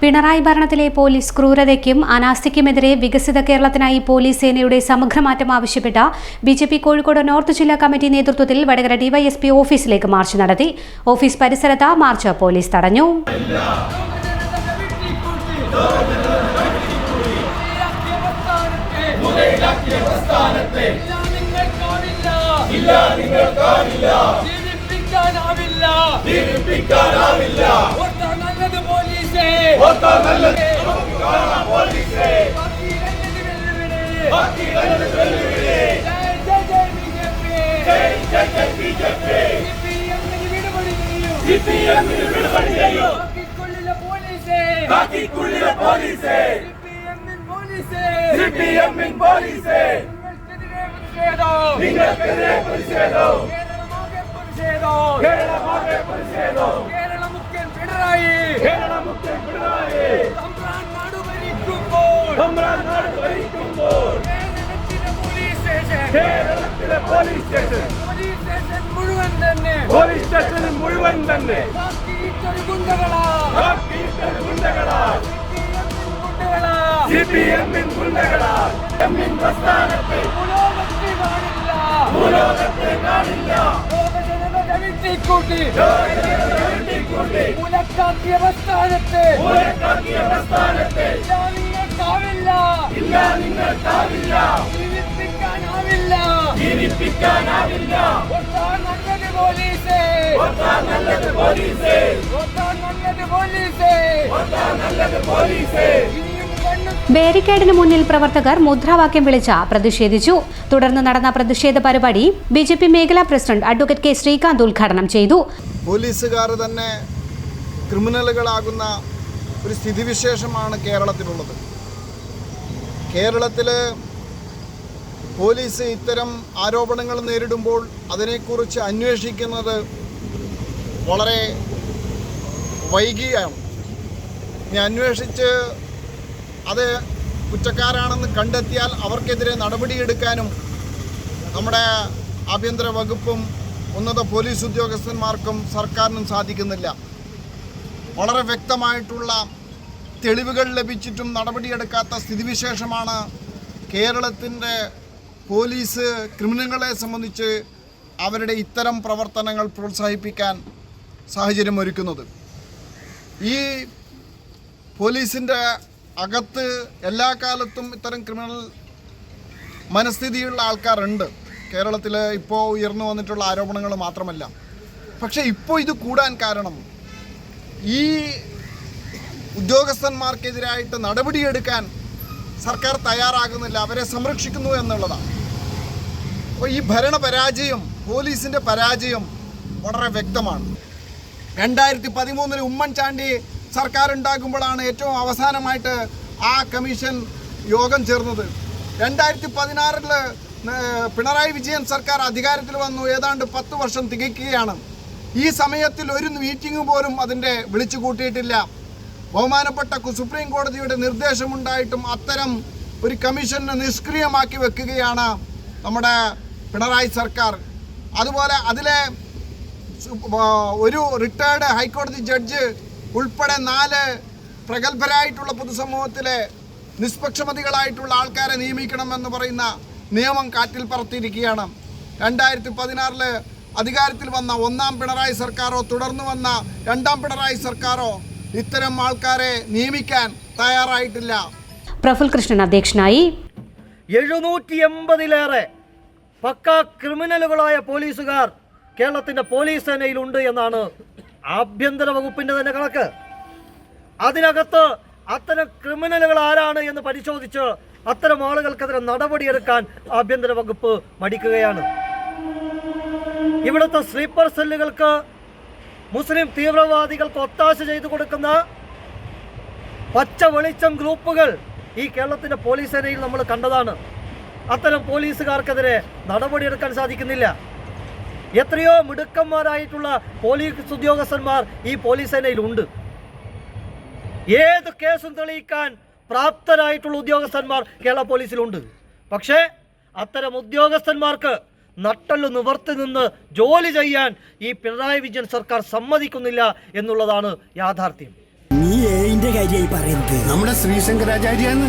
Pinarayi ഭരണത്തിലെ police ക്രൂരതയ്ക്കും അനാസ്ഥയ്ക്കുമെതിരെ വികസിത കേരളത്തിനായി police സേനയുടെ സമഗ്രമാറ്റം ആവശ്യപ്പെട്ട B J P Kozhikode north ജില്ലാ കമ്മിറ്റി നേതൃത്വത്തിൽ വടകര ഡിവൈഎസ്പി ഓഫീസിലേക്ക് മാർച്ച് നടത്തി. ഓഫീസ് പരിസരത്ത് മാർച്ച് പോലീസ് തടഞ്ഞു. ഇല്ല നിങ്ങൾക്കാവില്ല ജീവിപ്പിക്കാനാവില്ല ജീവിപ്പിക്കാനാവില്ല നിങ്ങൾക്കെതിരെ പ്രതിഷേധം കേരളമാകെ പ്രതിഷേധം പോലീസ് സ്റ്റേഷൻ. പോലീസ് സ്റ്റേഷൻ മുഴുവൻ തന്നെ. പോലീസ് സ്റ്റേഷൻ മുഴുവൻ തന്നെ. ഗുണ്ടകളാ. ഗുണ്ടകളാ. സിപിഎമ്മിൻ ഗുണ്ടകളാ. എമ്മിൻ പ്രസ്ഥാനത്തെ ഭൂലോകത്തെ കാണില്ല. വീട്ടിക്കൂട്ടി മുലക്കാക്കിയ പ്രസ്ഥാനത്തെ. മുലക്കാക്കിയ പ്രസ്ഥാനത്തെ. ഇല്ല നിങ്ങൾക്കാവില്ല. ജീവിപ്പിക്കാനാവില്ല. ജീവിപ്പിക്കാനാവില്ല. പോലീസേ നല്ലത് പോലീസേ നല്ലത് പോലീസേ നല്ലത് പോലീസേ ബാരിക്കേഡിന് മുന്നിൽ പ്രവർത്തകർ മുദ്രാവാക്യം വിളിച്ച പ്രതിഷേധിച്ചു. തുടർന്ന് നടന്ന പ്രതിഷേധ പരിപാടി ബി ജെ പി മേഖലാ പ്രസിഡന്റ് അഡ്വക്കേറ്റ് കെ ശ്രീകാന്ത് ഉദ്ഘാടനം ചെയ്തു. പോലീസുകാർ തന്നെ ക്രിമിനലുകളാകുന്ന ഒരു സ്ഥിതിവിശേഷമാണ് കേരളത്തിലുള്ളത്. കേരളത്തിൽ പോലീസ് ഇത്തരം ആരോപണങ്ങൾ നേരിടുമ്പോൾ അതിനെക്കുറിച്ച് അന്വേഷിക്കുന്നത് വളരെ വൈകിയാണ്. ഇനി അന്വേഷിച്ച് അത് കുറ്റക്കാരാണെന്ന് കണ്ടെത്തിയാൽ അവർക്കെതിരെ നടപടിയെടുക്കാനും നമ്മുടെ ആഭ്യന്തര വകുപ്പും ഉന്നത പോലീസ് ഉദ്യോഗസ്ഥന്മാർക്കും സർക്കാരിനും സാധിക്കുന്നില്ല. വളരെ വ്യക്തമായിട്ടുള്ള തെളിവുകൾ ലഭിച്ചിട്ടും നടപടിയെടുക്കാത്ത സ്ഥിതിവിശേഷമാണ് കേരളത്തിന്റെ പോലീസ് ക്രിമിനലുകളെ സംബന്ധിച്ച് അവരുടെ ഇത്തരം പ്രവർത്തനങ്ങൾ പ്രോത്സാഹിപ്പിക്കാൻ സാഹചര്യം ഒരുക്കുന്നത്. ഈ പോലീസിന്റെ അകത്ത് എല്ലാ കാലത്തും ഇത്തരം ക്രിമിനൽ മനസ്ഥിതിയുള്ള ആൾക്കാരുണ്ട്. കേരളത്തിൽ ഇപ്പോൾ ഉയർന്നു വന്നിട്ടുള്ള ആരോപണങ്ങൾ മാത്രമല്ല. പക്ഷേ ഇപ്പോൾ ഇത് കൂടാൻ കാരണം ഈ ഉദ്യോഗസ്ഥന്മാർക്കെതിരായിട്ട് നടപടിയെടുക്കാൻ സർക്കാർ തയ്യാറാകുന്നില്ല. അവരെ സംരക്ഷിക്കുന്നു എന്നുള്ളതാണ്. അപ്പോൾ ഈ ഭരണ പരാജയം പോലീസിന്റെ പരാജയം വളരെ വ്യക്തമാണ്. രണ്ടായിരത്തി പതിമൂന്നിൽ ഉമ്മൻചാണ്ടി സർക്കാർ ഉണ്ടാകുമ്പോഴാണ് ഏറ്റവും അവസാനമായിട്ട് ആ കമ്മീഷൻ യോഗം ചേർന്നത്. രണ്ടായിരത്തി പതിനാറിൽ പിണറായി വിജയൻ സർക്കാർ അധികാരത്തിൽ വന്നു. ഏതാണ്ട് പത്ത് വർഷം തികയ്ക്കുകയാണ്. ഈ സമയത്തിൽ ഒരു മീറ്റിംഗ് പോലും അതിന്റെ വിളിച്ചു കൂട്ടിയിട്ടില്ല. ബഹുമാനപ്പെട്ട സുപ്രീം കോടതിയുടെ നിർദ്ദേശമുണ്ടായിട്ടും അത്തരം ഒരു കമ്മീഷനെ നിഷ്ക്രിയമാക്കി വെക്കുകയാണ് നമ്മുടെ പിണറായി സർക്കാർ. അതുപോലെ അതിലെ ഒരു റിട്ടയർഡ് ഹൈക്കോടതി ജഡ്ജ് ഉൾപ്പെടെ നാല് പ്രഗത്ഭരായിട്ടുള്ള പൊതുസമൂഹത്തിലെ നിഷ്പക്ഷമതികളായിട്ടുള്ള ആൾക്കാരെ നിയമിക്കണമെന്ന് പറയുന്ന നിയമം കാറ്റിൽ പറത്തിയിരിക്കുകയാണ്. രണ്ടായിരത്തി പതിനാറിൽ അധികാരത്തിൽ വന്ന ഒന്നാം പിണറായി സർക്കാരോ തുടർന്നു വന്ന രണ്ടാം പിണറായി സർക്കാരോ ഇത്തരം ആൾക്കാരെ നിയമിക്കാൻ തയ്യാറായിട്ടില്ല. പ്രഫുൽ കൃഷ്ണൻ അധ്യക്ഷനായി. എഴുന്നൂറ്റി എൺപതിലേറെ പക്കാ ക്രിമിനലുകളായ പോലീസുകാർ കേരളത്തിന്റെ പോലീസ് സേനയിലുണ്ട് എന്നാണ് ആഭ്യന്തര വകുപ്പിന്റെ തന്നെ കണക്ക്. അതിനകത്ത് അത്തരം ക്രിമിനലുകൾ ആരാണ് എന്ന് പരിശോധിച്ച് അത്തരം ആളുകൾക്കെതിരെ നടപടിയെടുക്കാൻ ആഭ്യന്തര വകുപ്പ് മടിക്കുകയാണ്. ഇവിടുത്തെ സ്ലീപ്പർ സെല്ലുകൾക്ക് മുസ്ലിം തീവ്രവാദികൾക്ക് ഒത്താശ ചെയ്തു കൊടുക്കുന്ന പച്ച വെളിച്ചം ഗ്രൂപ്പുകൾ ഈ കേരളത്തിന്റെ പോലീസ് സേനയിൽ നമ്മൾ കണ്ടതാണ്. അത്തരം പോലീസുകാർക്കെതിരെ നടപടിയെടുക്കാൻ സാധിക്കുന്നില്ല. എത്രയോ മിടുക്കന്മാരായിട്ടുള്ള പോലീസ് ഉദ്യോഗസ്ഥന്മാർ ഈ പോലീസ് സേനയിലുണ്ട്. ഏത് കേസും തെളിയിക്കാൻ പ്രാപ്തരായിട്ടുള്ള ഉദ്യോഗസ്ഥന്മാർ കേരള പോലീസിലുണ്ട്. പക്ഷേ അത്തരം ഉദ്യോഗസ്ഥന്മാർക്ക് നട്ടൽ നിവർത്തി നിന്ന് ജോലി ചെയ്യാൻ ഈ പിണറായി വിജയൻ സർക്കാർ സമ്മതിക്കുന്നില്ല എന്നുള്ളതാണ് യാഥാർത്ഥ്യം. നീ ഏതിന്റെ കാര്യമായി പറയുന്നത്. നമ്മുടെ ശ്രീശങ്കരാചാര്യാണ്